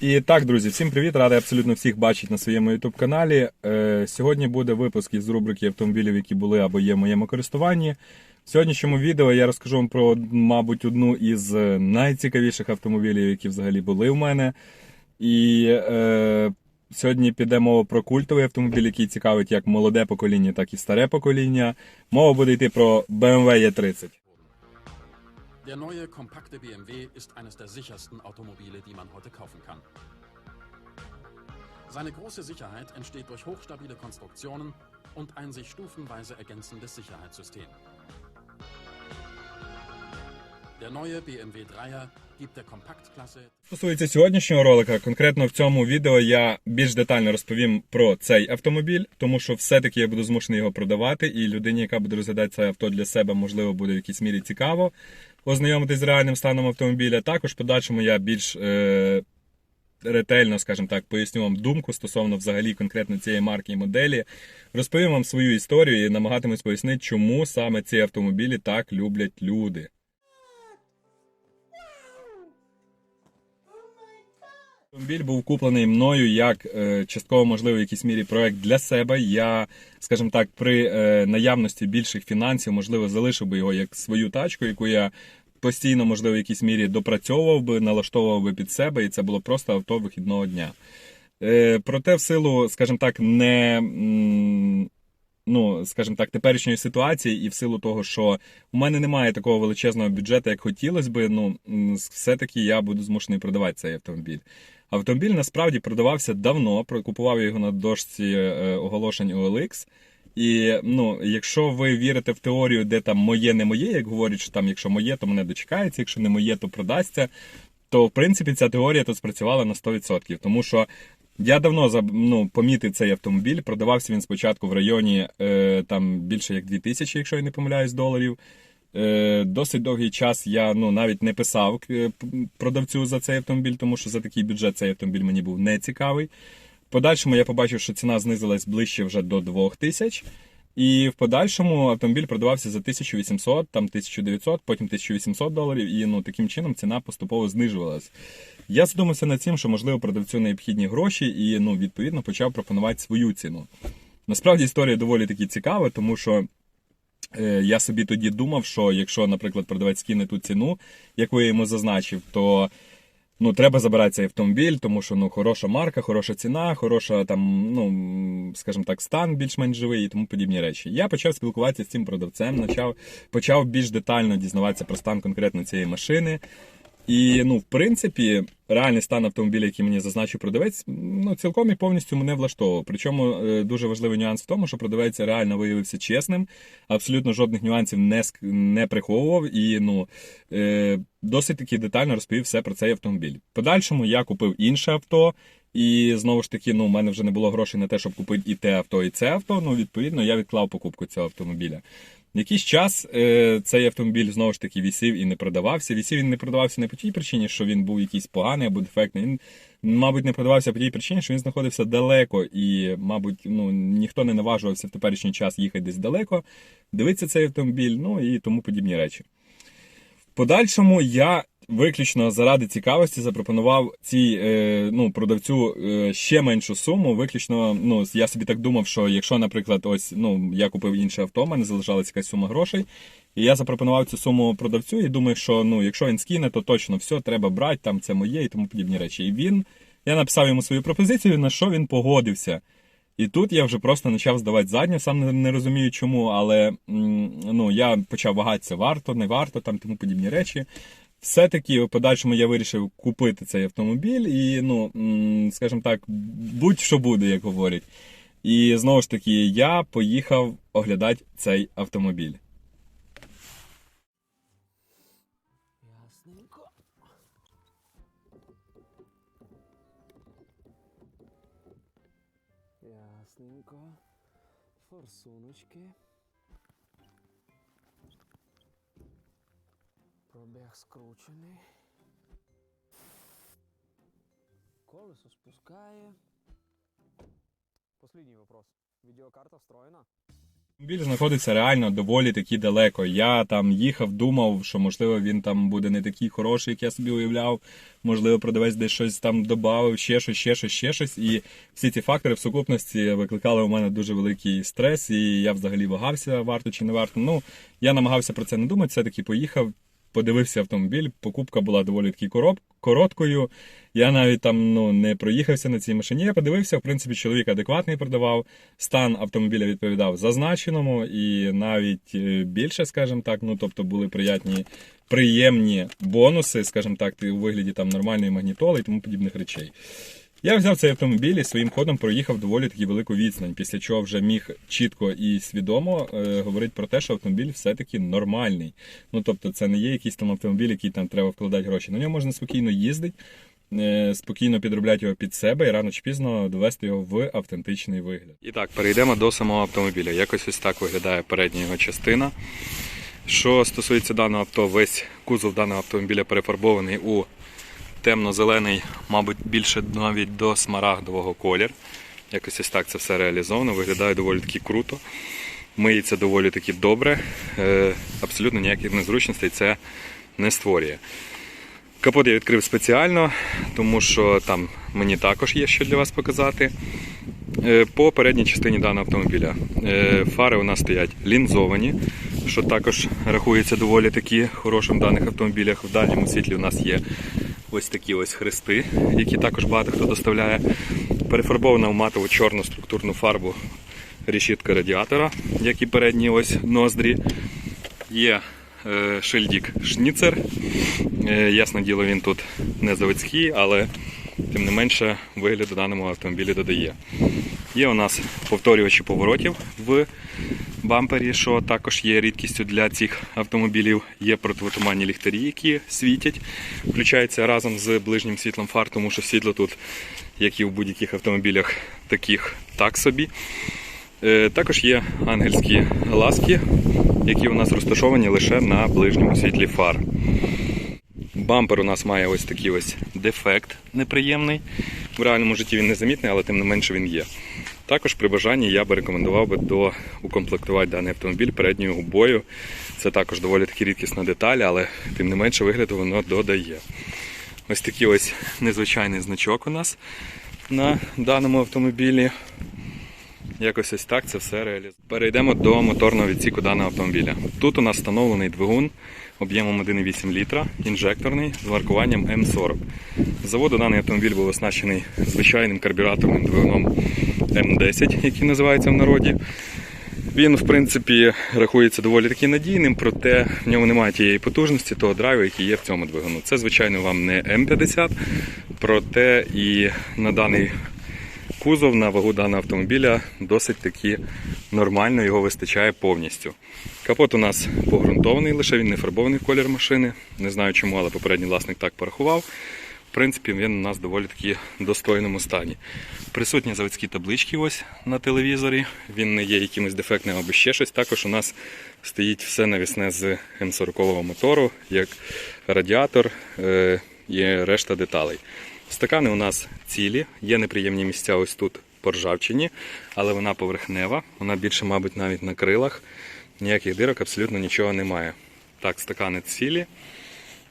І так, друзі, всім привіт! Радий абсолютно всіх бачити на своєму youtube каналі. Е, сьогодні буде випуск із рубрики автомобілів, які були або є в моєму користуванні. В сьогоднішньому відео я розкажу вам про, мабуть, одну із е, найцікавіших автомобілів, які взагалі були в мене. І е, сьогодні піде мова про культовий автомобіль, який цікавить як молоде покоління, так і старе покоління. Мова буде йти про BMW E30. Der neue, kompakte BMW ist eines der sichersten Automobile, die man heute kaufen kann. Seine große Sicherheit entsteht durch hochstabile Konstruktionen und ein sich stufenweise ergänzendes Sicherheitssystem. Стосується сьогоднішнього ролика, конкретно в цьому відео я більш детально розповім про цей автомобіль, тому що все-таки я буду змушений його продавати, і людині, яка буде розглядати це авто для себе, можливо, буде в якійсь мірі цікаво ознайомитись з реальним станом автомобіля. Також в подальшому я більш е, ретельно, скажімо так, поясню вам думку стосовно взагалі конкретно цієї марки і моделі. Розповім вам свою історію і намагатимусь пояснити, чому саме ці автомобілі так люблять люди. Автомобіль був куплений мною як е, частково можливо в якійсь мірі проект для себе. Я, скажімо так, при е, наявності більших фінансів, можливо, залишив би його як свою тачку, яку я постійно, можливо, в якійсь мірі допрацьовував би, налаштовував би під себе, і це було просто авто вихідного дня. Е, проте, в силу, скажімо так, не. Ну, скажімо так, теперішньої ситуації, і в силу того, що у мене немає такого величезного бюджету, як хотілося би, ну все-таки я буду змушений продавати цей автомобіль. Автомобіль насправді продавався давно. про- Купував його на дошці е, оголошень OLX. І ну, якщо ви вірите в теорію, де там моє не моє, як говорять, що там якщо моє, то мене дочекається, якщо не моє, то продасться. То в принципі ця теорія тут спрацювала на 100%. Тому що я давно ну, помітив цей автомобіль. Продавався він спочатку в районі е, там більше як 2000, якщо я не помиляюсь, доларів. Е, досить довгий час я ну, навіть не писав е, продавцю за цей автомобіль, тому що за такий бюджет цей автомобіль мені був не цікавий. Подальшому я побачив, що ціна знизилась ближче вже до 2000. І в подальшому автомобіль продавався за 1800, там 1900, потім 1800 доларів, і ну таким чином ціна поступово знижувалась. Я задумався над тим, що можливо продавцю необхідні гроші, і ну відповідно почав пропонувати свою ціну. Насправді історія доволі таки цікава, тому що Е, Я собі тоді думав, що якщо, наприклад, продавець кине ту ціну, яку я йому зазначив, то ну, треба забирати цей автомобіль, тому що ну, хороша марка, хороша ціна, хороша там, ну, скажімо так, стан більш-менш живий і тому подібні речі. Я почав спілкуватися з цим продавцем, почав, почав більш детально дізнаватися про стан конкретно цієї машини. І ну, в принципі, реальний стан автомобіля, який мені зазначив продавець, ну цілком і повністю мене влаштовував. Причому е, дуже важливий нюанс в тому, що продавець реально виявився чесним, абсолютно жодних нюансів не не приховував і ну е, досить таки детально розповів все про цей автомобіль. В Подальшому я купив інше авто. І знову ж таки, ну, у мене вже не було грошей на те, щоб купити і те авто, і це авто. Ну, відповідно, я відклав покупку цього автомобіля. Якийсь час е, цей автомобіль знову ж таки вісів і не продавався. Вісів він не продавався не по тій причині, що він був якийсь поганий або дефектний. Він, мабуть, не продавався по тій причині, що він знаходився далеко, і, мабуть, ну, ніхто не наважувався в теперішній час їхати десь далеко, дивитися цей автомобіль, ну і тому подібні речі. В подальшому я виключно заради цікавості запропонував цій е, ну, продавцю е, ще меншу суму. Виключно, ну, я собі так думав, що якщо, наприклад, ось ну, я купив інше авто, мене залишалася якась сума грошей. І я запропонував цю суму продавцю і думаю, що ну, якщо він скине, то точно все, треба брати, там це моє і тому подібні речі. І він, я написав йому свою пропозицію, на що він погодився. І тут я вже просто почав здавати задню, сам не розумію чому, але ну, я почав вагатися, варто, не варто, там тому подібні речі. Все-таки в подальшому я вирішив купити цей автомобіль і, ну, скажімо так, будь-що буде, як говорять. І знову ж таки, я поїхав оглядати цей автомобіль. Ясненько. Форсуночки. Пробіг скручений. Колесо спускає. Последний вопрос. Видеокарта встроена? Автомобіль знаходиться реально доволі таки далеко. Я там їхав, думав, що можливо він там буде не такий хороший, як я собі уявляв. Можливо, продавець десь щось там додав, ще щось, ще щось, ще щось. І всі ці фактори в сукупності викликали у мене дуже великий стрес, і я взагалі вагався, варто чи не варто. Ну, я намагався про це не думати, все-таки поїхав, подивився автомобіль. Покупка була доволі таки короткою. Я навіть там ну, не проїхався на цій машині. Я подивився, в принципі, чоловік адекватний продавав. Стан автомобіля відповідав зазначеному, і навіть е, більше, скажімо так, ну тобто були приятні, приємні бонуси, скажімо так, у вигляді там нормальної магнітоли і тому подібних речей. Я взяв цей автомобіль і своїм ходом проїхав доволі таки велику відстань, після чого вже міг чітко і свідомо е, говорити про те, що автомобіль все-таки нормальний. Ну тобто, це не є якийсь там автомобіль, який там треба вкладати гроші. На ньому можна спокійно їздити, е, спокійно підробляти його під себе і рано чи пізно довести його в автентичний вигляд. І так, перейдемо до самого автомобіля. Якось ось так виглядає передня його частина. Що стосується даного авто, весь кузов даного автомобіля перефарбований у темно-зелений, мабуть, більше навіть до смарагдового колір. Якось ось так це все реалізовано, виглядає доволі таки круто. Миється доволі таки добре. Е, Абсолютно ніяких незручностей це не створює. Капот я відкрив спеціально, тому що там мені також є що для вас показати. Е, По передній частині даного автомобіля е, фари у нас стоять лінзовані, що також рахується доволі таки хорошим в даних автомобілях. В дальньому світлі у нас є ось такі ось хрести, які також багато хто доставляє. Перефарбована в матову чорну структурну фарбу решітка радіатора, як і передні ось ноздрі. Є е, шильдік шніцер. Е, ясне діло, він тут не заводський, але тим не менше вигляд у даному автомобілі додає. Є у нас повторювачі поворотів в бампері, що також є рідкістю для цих автомобілів. Є противотуманні ліхтарі, які світять, включаються разом з ближнім світлом фар, тому що світло тут, як і в будь-яких автомобілях, таких так собі. Е, Також є ангельські ласки, які у нас розташовані лише на ближньому світлі фар. Бампер у нас має ось такий ось дефект неприємний. В реальному житті він незамітний, але тим не менше він є. Також при бажанні я би рекомендував би до укомплектувати даний автомобіль передньою губою. Це також доволі таки рідкісна деталь, але тим не менше вигляду воно додає. Ось такий ось незвичайний значок у нас на даному автомобілі. Якось ось так це все реалізує. Перейдемо до моторного відсіку даного автомобіля. Тут у нас встановлений двигун об'ємом 1,8 літра, інжекторний з маркуванням М40. З заводу даний автомобіль був оснащений звичайним карбюраторним двигуном М10, який називається в народі. Він, в принципі, рахується доволі таки надійним, проте в ньому немає тієї потужності, того драйву, який є в цьому двигуну. Це, звичайно, вам не М50, проте і на даний кузов на вагу даного автомобіля досить таки нормально, його вистачає повністю. Капот у нас погрунтований, лише він не фарбований в колір машини. Не знаю чому, але попередній власник так порахував. В принципі, він у нас доволі таки достойному стані. Присутні заводські таблички ось на телевізорі. Він не є якимось дефектним або ще щось. Також у нас стоїть все навісне з М40 мотору, як радіатор е, і решта деталей. Стакани у нас цілі, є неприємні місця ось тут поржавчині, але вона поверхнева, вона більше, мабуть, навіть на крилах. Ніяких дирок, абсолютно нічого немає. Так, стакани цілі,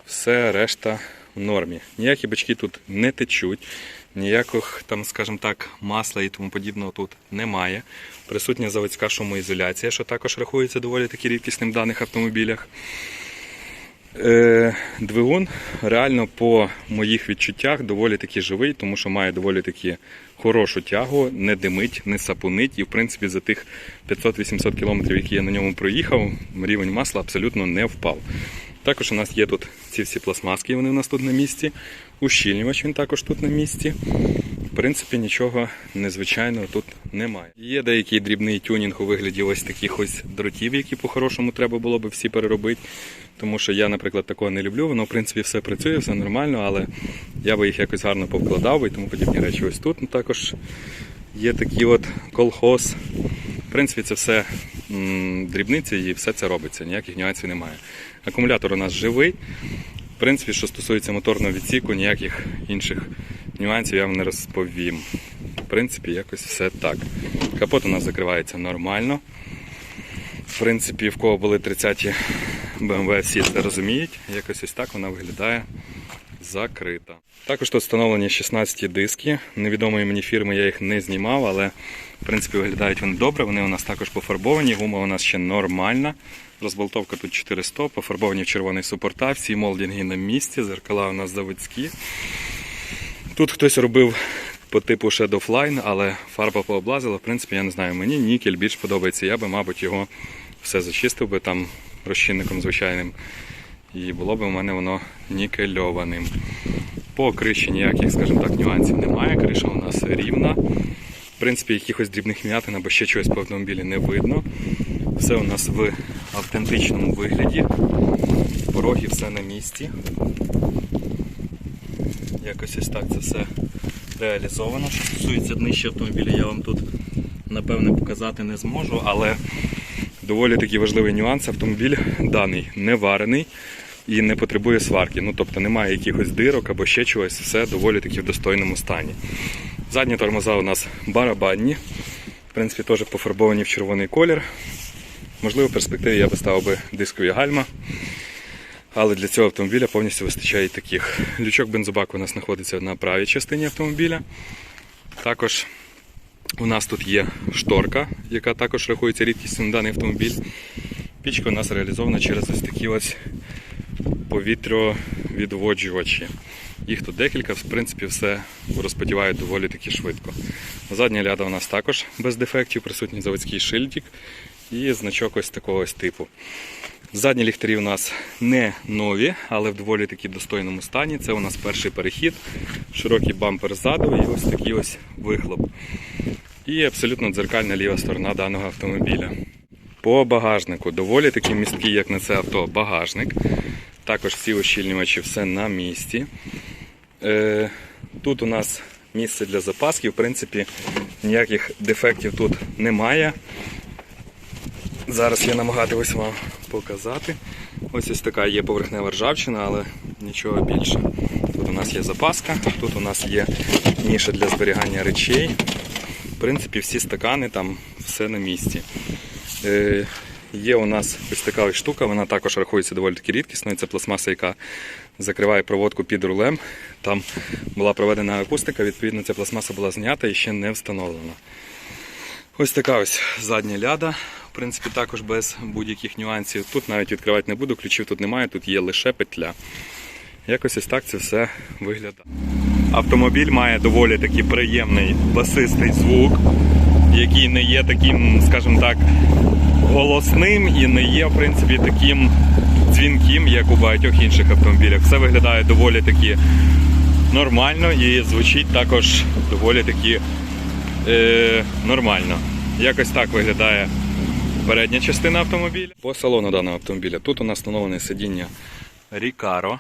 все решта в нормі. Ніякі бачки тут не течуть, ніяких там, скажімо так, масла і тому подібного тут немає. Присутня заводська шумоізоляція, що також рахується доволі таки рідкісним в даних автомобілях. Е, Двигун реально по моїх відчуттях доволі таки живий, тому що має доволі таки хорошу тягу, не димить, не сапунить. І в принципі за тих 500-800 км, які я на ньому проїхав, рівень масла абсолютно не впав. Також у нас є тут ці всі пластмаски, вони у нас тут на місці. Ущільнювач він також тут на місці. В принципі, нічого незвичайного тут немає. Є деякий дрібний тюнінг у вигляді ось таких ось дротів, які по-хорошому треба було би всі переробити. Тому що я, наприклад, такого не люблю. Воно, в принципі, все працює, все нормально, але я би їх якось гарно повкладав і тому подібні речі. Ось тут також є такий от колхоз. В принципі, це все м, дрібниці і все це робиться, ніяких нюансів немає. Акумулятор у нас живий. В принципі, що стосується моторного відсіку, ніяких інших нюансів я вам не розповім. В принципі, якось все так. Капот у нас закривається нормально. В принципі, в кого були 30-ті BMW, всі це розуміють. Якось ось так вона виглядає закрита. Також тут встановлені 16 диски. Невідомої мені фірми я їх не знімав, але в принципі виглядають вони добре. Вони у нас також пофарбовані, гума у нас ще нормальна. Розболтовка тут 400, пофарбовані в червоний супорта, всі молдинги на місці, зеркала у нас заводські. Тут хтось робив по типу Shadow Line, але фарба пооблазила. В принципі, я не знаю, мені нікель більш подобається. Я би, мабуть, його все зачистив би там розчинником звичайним. І було б у мене воно нікельованим. По криші ніяких, скажімо так, нюансів немає. Криша у нас рівна. В принципі, якихось дрібних м'ятин або ще чогось по автомобілі не видно. Все у нас в автентичному вигляді. Пороги все на місці. Якось ось так це все реалізовано. Що стосується днища автомобіля, я вам тут напевне показати не зможу, але доволі такі важливий нюанс. Автомобіль даний не варений і не потребує сварки. Ну тобто немає якихось дирок або ще чогось, все доволі таки в достойному стані. Задні тормоза у нас барабанні, в принципі, теж пофарбовані в червоний колір. Можливо, в перспективі я би ставив би дискові гальма. Але для цього автомобіля повністю вистачає і таких. Лючок бензобаку у нас знаходиться на правій частині автомобіля. Також у нас тут є шторка, яка також рахується рідкістю на даний автомобіль. Пічка у нас реалізована через ось такі ось повітрявідводжувачі. Їх тут декілька, в принципі, все розподівають доволі таки швидко. Задня ляда у нас також без дефектів, присутній заводський шильдик і значок ось такого ось типу. Задні ліхтарі у нас не нові, але в доволі таки достойному стані. Це у нас перший перехід, широкий бампер ззаду і ось такий ось вихлоп. І абсолютно дзеркальна ліва сторона даного автомобіля. По багажнику доволі таки місткий, як на це авто, багажник. Також всі ощільнювачі все на місці. Е, тут у нас місце для запаски, в принципі, ніяких дефектів тут немає. Зараз я намагатимусь вам показати. Ось ось така є поверхнева ржавчина, але нічого більше. Тут у нас є запаска, тут у нас є ніша для зберігання речей. В принципі, всі стакани там все на місці. Е, є у нас ось така ось штука, вона також рахується доволі таки рідкісною. Це пластмаса, яка закриває проводку під рулем. Там була проведена акустика, відповідно, ця пластмаса була знята і ще не встановлена. Ось така ось задня ляда. Принципі, також без будь-яких нюансів. Тут навіть відкривати не буду, ключів тут немає, тут є лише петля. Якось ось так це все виглядає. Автомобіль має доволі таки приємний басистий звук, який не є таким, скажімо так, голосним і не є, в принципі, таким дзвінким, як у багатьох інших автомобілях. Все виглядає доволі таки нормально і звучить також доволі таки е, нормально. Якось так виглядає передня частина автомобіля. По салону даного автомобіля тут у нас встановлене сидіння Рікаро,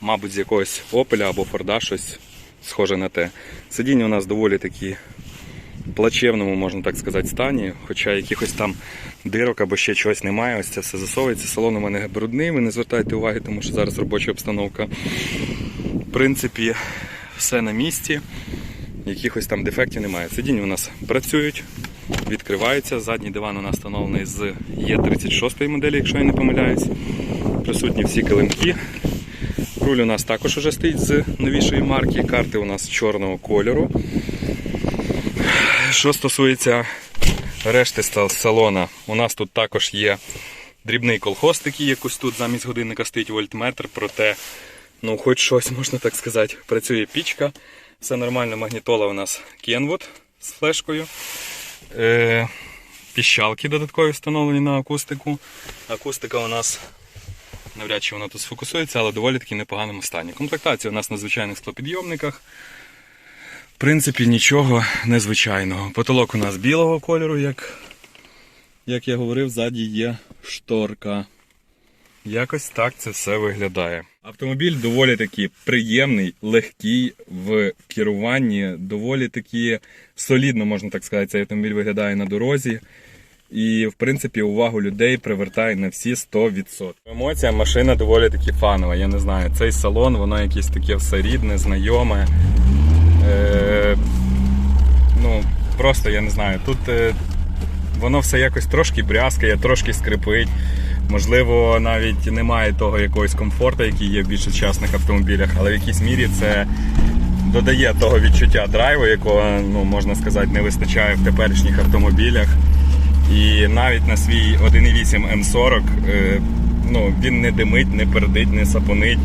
мабуть, з якогось Opel або Форда, щось схоже на те. Сидіння у нас доволі такі плачевному, можна так сказати, стані, хоча якихось там дирок або ще чогось немає. Ось це все засовується. Салон у мене брудний, ви не звертайте уваги, тому що зараз робоча обстановка. В принципі, все на місці. Якихось там дефектів немає. Сидіння у нас працюють, відкриваються. Задній диван у нас встановлений з Е36 моделі, якщо я не помиляюсь. Присутні всі килимки. Руль у нас також уже стоїть з новішої марки. Карти у нас чорного кольору. Що стосується решти салона, у нас тут також є дрібний колхоз, такий якось тут замість годинника стоїть вольтметр, проте, ну, хоч щось можна так сказати, працює пічка. Все нормально, магнітола у нас Kenwood з флешкою. Е, піщалки додаткові встановлені на акустику. Акустика у нас навряд чи вона тут сфокусується, але доволі таки непоганому стані. Комплектація у нас на звичайних склопідйомниках. В принципі, нічого незвичайного. Потолок у нас білого кольору, як, як я говорив, ззаді є шторка. Якось так це все виглядає. Автомобіль доволі таки приємний, легкий в керуванні, доволі таки солідно, можна так сказати, цей автомобіль виглядає на дорозі. І, в принципі, увагу людей привертає на всі 100%. Емоція машина доволі таки фанова. Я не знаю, цей салон, воно якесь таке все рідне, знайоме. Е, ну, просто я не знаю. Тут е, воно все якось трошки брязкає, трошки скрипить. Можливо, навіть немає того якогось комфорту, який є в більш сучасних автомобілях, але в якійсь мірі це додає того відчуття драйву, якого ну, можна сказати не вистачає в теперішніх автомобілях. І навіть на свій 1.8 М40 е, ну, він не димить, не пердить, не сапонить.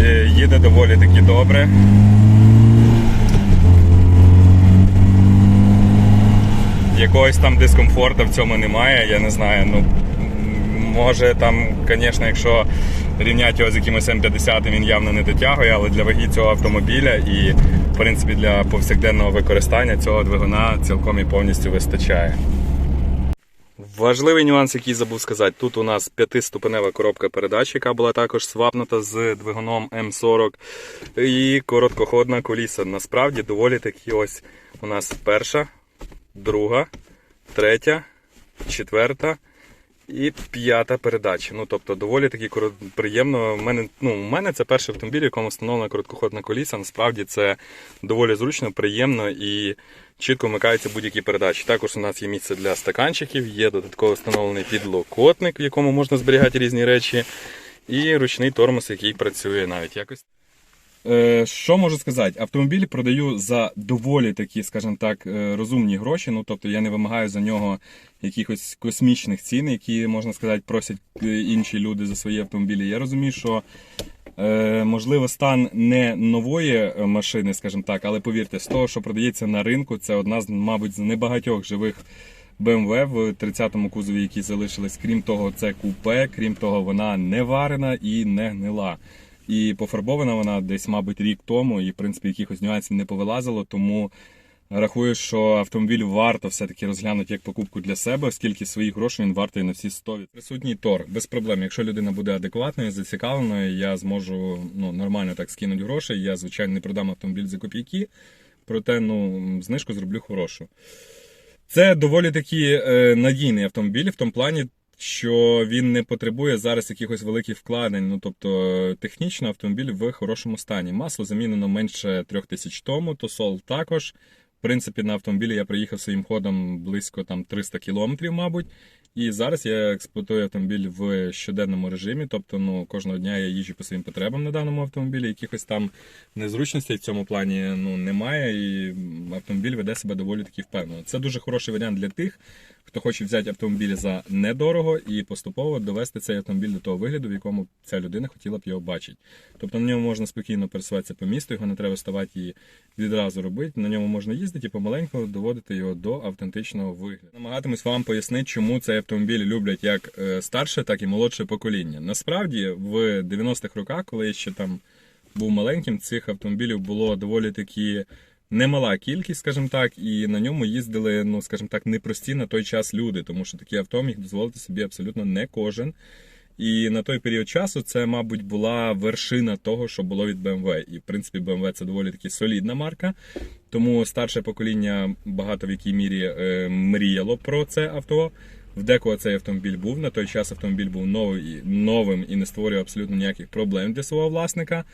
Е, Їде доволі таки добре. Якогось там дискомфорту в цьому немає, я не знаю. Ну, може там, звісно, якщо рівняти його з якимось М50, він явно не дотягує, але для ваги цього автомобіля і, в принципі, для повсякденного використання цього двигуна цілком і повністю вистачає. Важливий нюанс, який забув сказати. Тут у нас п'ятиступенева коробка передач, яка була також свапнута з двигуном М40. І короткоходна коліса. Насправді доволі таки ось у нас перша, друга, третя, четверта і п'ята передача. Ну, тобто, доволі таки приємно. У мене, ну, у мене це перший автомобіль, в якому встановлена короткоходна коліса. Насправді це доволі зручно, приємно і чітко вмикаються будь-які передачі. Також у нас є місце для стаканчиків, є додатково встановлений підлокотник, в якому можна зберігати різні речі, і ручний тормоз, який працює навіть якось. Е, що можу сказати? Автомобіль продаю за доволі такі, скажімо так, е, розумні гроші. Ну тобто я не вимагаю за нього якихось космічних цін, які можна сказати, просять е, інші люди за свої автомобілі. Я розумію, що можливо стан не нової машини, скажімо так, але повірте, з того, що продається на ринку, це одна з, мабуть, з небагатьох живих. BMW в 30-му кузові, які залишились. Крім того, це купе, крім того, вона не варена і не гнила. І пофарбована вона десь, мабуть, рік тому, і в принципі якихось нюансів не повилазило. Тому рахую, що автомобіль варто все-таки розглянути як покупку для себе, оскільки своїх грошей він вартий на всі 100%. Присутній торг без проблем. Якщо людина буде адекватною, зацікавленою, я зможу ну, нормально так скинути гроші. Я, звичайно, не продам автомобіль за копійки, проте ну, знижку зроблю хорошу. Це доволі таки е, надійний автомобіль в тому плані, що він не потребує зараз якихось великих вкладень. Ну тобто технічно автомобіль в хорошому стані. Масло замінено менше трьох тисяч тому, тосол також. В принципі, на автомобілі я приїхав своїм ходом близько там 300 кілометрів, мабуть. І зараз я експлуатую автомобіль в щоденному режимі. Тобто, ну кожного дня я їжджу по своїм потребам на даному автомобілі. Якихось там незручностей в цьому плані ну немає, і автомобіль веде себе доволі таки впевнено. Це дуже хороший варіант для тих, хто хоче взяти автомобіль за недорого і поступово довести цей автомобіль до того вигляду, в якому ця людина хотіла б його бачити. Тобто на ньому можна спокійно пересуватися по місту, його не треба ставати і відразу робити. На ньому можна їздити і помаленьку доводити його до автентичного вигляду. Намагатимусь вам пояснити, чому цей автомобіль люблять як е, старше, так і молодше покоління. Насправді, в 90-х роках, коли я ще там був маленьким, цих автомобілів було доволі такі немала кількість, скажімо так, і на ньому їздили, ну скажімо так, непрості на той час люди, тому що такий авто міг дозволити собі абсолютно не кожен. І на той період часу це, мабуть, була вершина того, що було від BMW. І в принципі, BMW це доволі таки солідна марка. Тому старше покоління багато в якій мірі е, мріяло про це авто. В декого цей автомобіль був. На той час автомобіль був новий, новим і не створював абсолютно ніяких проблем для свого власника.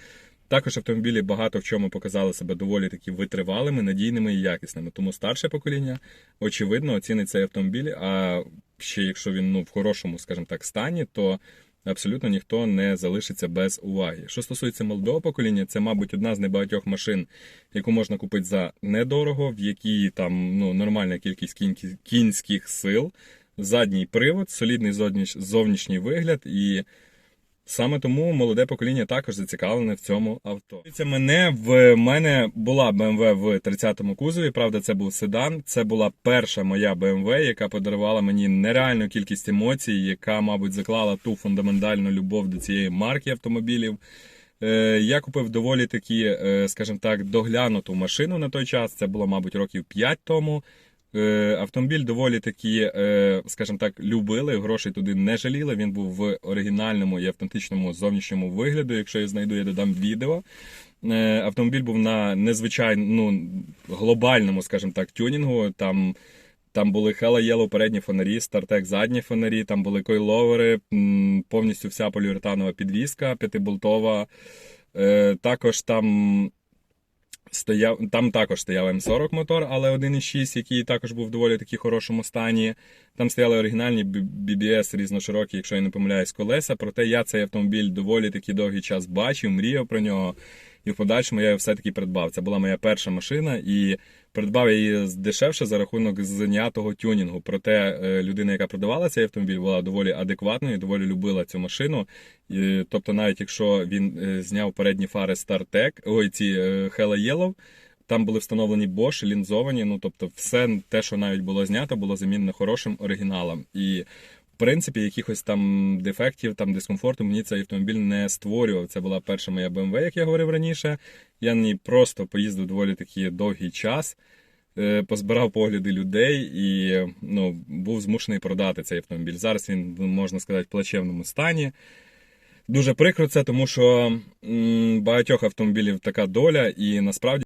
Також автомобілі багато в чому показали себе доволі таки витривалими, надійними і якісними. Тому старше покоління, очевидно, оцінить цей автомобіль. А ще якщо він ну, в хорошому, скажімо так, стані, то абсолютно ніхто не залишиться без уваги. Що стосується молодого покоління, це, мабуть, одна з небагатьох машин, яку можна купити за недорого, в якій там ну, нормальна кількість кінських сил, задній привод, солідний зовнішній вигляд і. Саме тому молоде покоління також зацікавлене в цьому авто. Дивіться, Мене в мене була BMW в 30-му кузові. Правда, це був седан. Це була перша моя BMW, яка подарувала мені нереальну кількість емоцій, яка, мабуть, заклала ту фундаментальну любов до цієї марки автомобілів. Е, Я купив доволі таки, е, скажімо так, доглянуту машину на той час. Це було, мабуть, років 5 тому. Е, Автомобіль доволі таки, е, скажімо так, любили, грошей туди не жаліли. Він був в оригінальному і автентичному зовнішньому вигляду. Якщо я знайду, я додам відео. Е, Автомобіль був на незвичайно ну, глобальному, скажімо так, тюнінгу. Там, там були Hella Yellow передні фонарі, StarTech задні фонарі, там були койловери, повністю вся поліуретанова підвіска, п'ятиболтова. Також там Стояв там також стояв М40 мотор, але 1.6, який також був в доволі таки хорошому стані. Там стояли оригінальні BBS різноширокі, якщо я не помиляюсь, колеса. Проте я цей автомобіль доволі таки довгий час бачив, мріяв про нього. І в подальшому я його все-таки придбав. Це була моя перша машина, і придбав я її дешевше за рахунок знятого тюнінгу. Проте е, людина, яка продавала цей автомобіль, була доволі адекватною, доволі любила цю машину. І, тобто, навіть якщо він е, зняв передні фари StarTech, ой, ці е, Hella Yellow, там були встановлені Bosch, лінзовані. Ну тобто, все те, що навіть було знято, було замінено хорошим оригіналом. І в принципі, якихось там дефектів, там дискомфорту мені цей автомобіль не створював. Це була перша моя BMW, як я говорив раніше. Я на ній просто поїздив доволі таки довгий час, е, позбирав погляди людей і ну, був змушений продати цей автомобіль. Зараз він, можна сказати, в плачевному стані. Дуже прикро це, тому що м, багатьох автомобілів така доля, і насправді.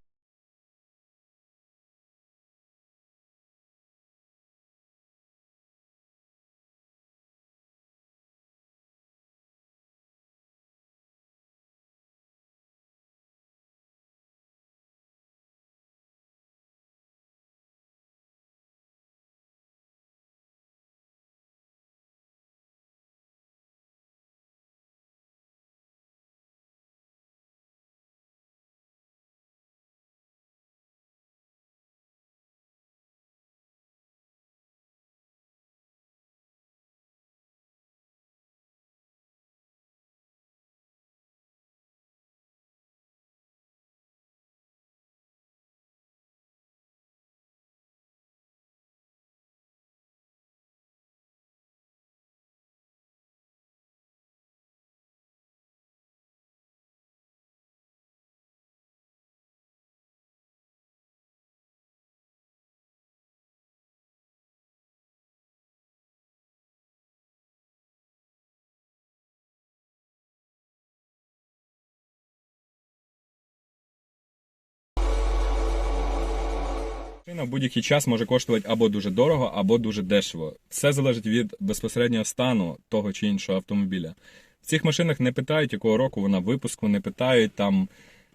Машина в будь-який час може коштувати або дуже дорого, або дуже дешево. Все залежить від безпосереднього стану того чи іншого автомобіля. В цих машинах не питають, якого року вона випуску, не питають там,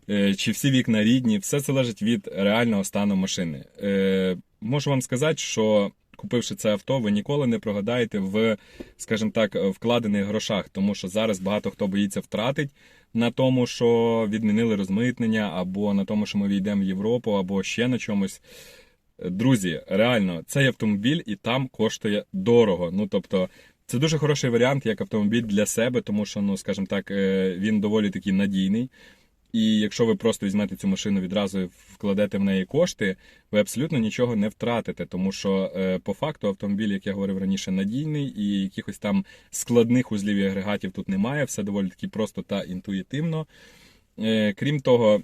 е, чи всі вікна рідні. Все залежить від реального стану машини. Е, Можу вам сказати, що купивши це авто, ви ніколи не прогадаєте в, скажімо так, вкладених грошах, тому що зараз багато хто боїться втратить на тому, що відмінили розмитнення, або на тому, що ми війдемо в Європу, або ще на чомусь. Друзі, реально, цей автомобіль і там коштує дорого. Ну тобто, це дуже хороший варіант як автомобіль для себе, тому що, ну скажімо так, е, він доволі такий надійний. І якщо ви просто візьмете цю машину відразу і вкладете в неї кошти, ви абсолютно нічого не втратите, тому що е, по факту автомобіль, як я говорив раніше, надійний і якихось там складних узлів і агрегатів тут немає. Все доволі таки просто та інтуїтивно. Е, Крім того,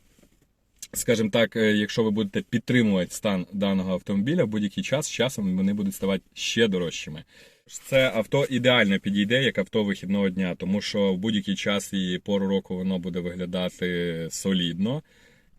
скажімо так, е, якщо ви будете підтримувати стан даного автомобіля в будь-який час, з часом вони будуть ставати ще дорожчими. Це авто ідеально підійде як авто вихідного дня, тому що в будь-який час і пору року воно буде виглядати солідно.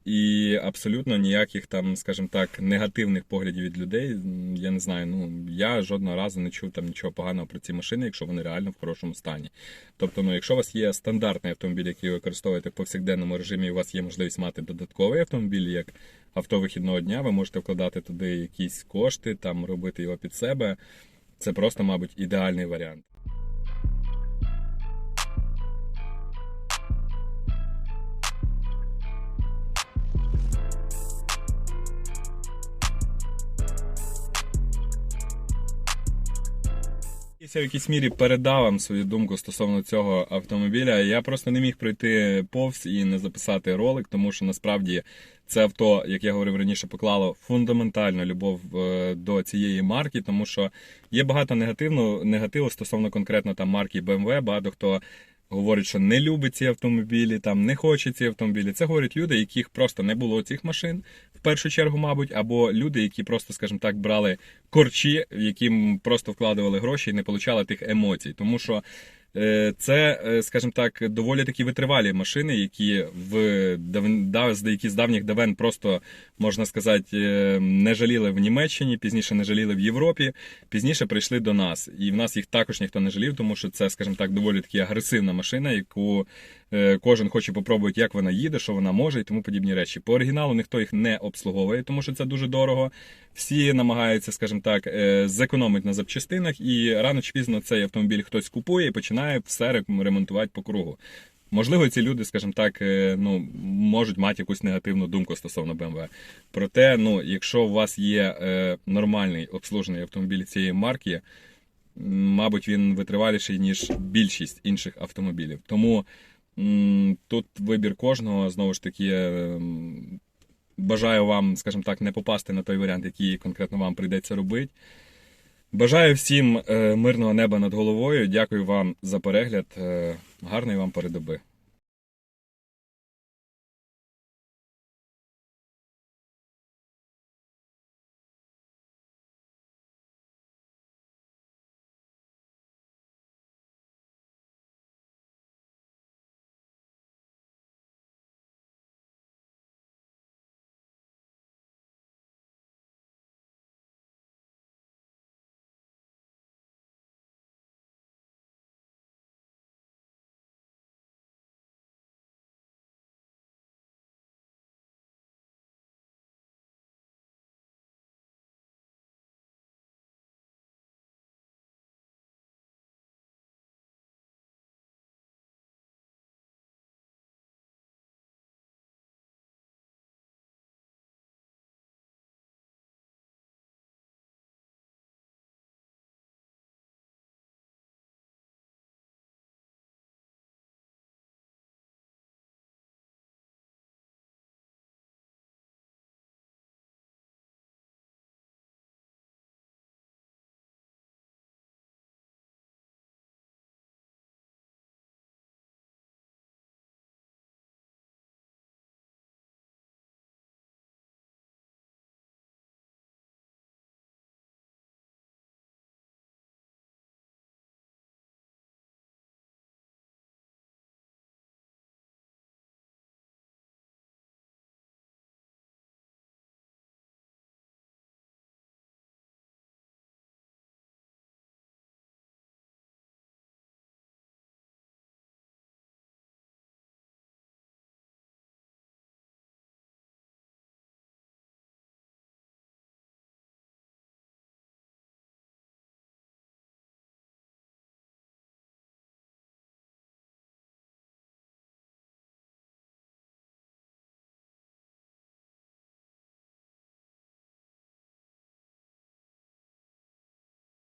І абсолютно ніяких там, скажімо так, негативних поглядів від людей. Я не знаю. Ну я жодного разу не чув там нічого поганого про ці машини, якщо вони реально в хорошому стані. Тобто, ну, якщо у вас є стандартний автомобіль, який ви використовуєте в повсякденному режимі, і у вас є можливість мати додатковий автомобіль, як авто вихідного дня, ви можете вкладати туди якісь кошти, там робити його під себе. Це просто, мабуть, ідеальний варіант. Я в якійсь мірі передав вам свою думку стосовно цього автомобіля. Я просто не міг пройти повз і не записати ролик, тому що насправді це авто, як я говорив раніше, поклало фундаментальну любов е, до цієї марки, тому що є багато негативного негативу стосовно конкретно там марки BMW. Багато хто говорить, що не любить ці автомобілі, там не хоче ці автомобілі. Це говорять люди, яких просто не було цих машин в першу чергу, мабуть, або люди, які просто, скажімо так, брали корчі, в яким просто вкладували гроші і не получали тих емоцій. Тому що це, е, скажімо так, доволі такі витривалі машини, які в дав- які з давніх давен просто можна сказати е, не жаліли в Німеччині, пізніше не жаліли в Європі, пізніше прийшли до нас. І в нас їх також ніхто не жалів, тому що це, скажімо так, доволі таки агресивна машина, яку Е, Кожен хоче попробувати, як вона їде, що вона може і тому подібні речі. По оригіналу ніхто їх не обслуговує, тому що це дуже дорого. Всі намагаються, скажімо так, е, зекономити на запчастинах, і рано чи пізно цей автомобіль хтось купує і починає все ремонтувати по кругу. Можливо, ці люди, скажімо так, е, ну можуть мати якусь негативну думку стосовно BMW. Проте, ну, якщо у вас є е, нормальний обслужений автомобіль цієї марки, мабуть, він витриваліший, ніж більшість інших автомобілів. Тому тут вибір кожного, знову ж таки, е, бажаю вам, скажімо так, не попасти на той варіант, який конкретно вам прийдеться робити. Бажаю всім е, мирного неба над головою. Дякую вам за перегляд. Е, гарної вам передоби.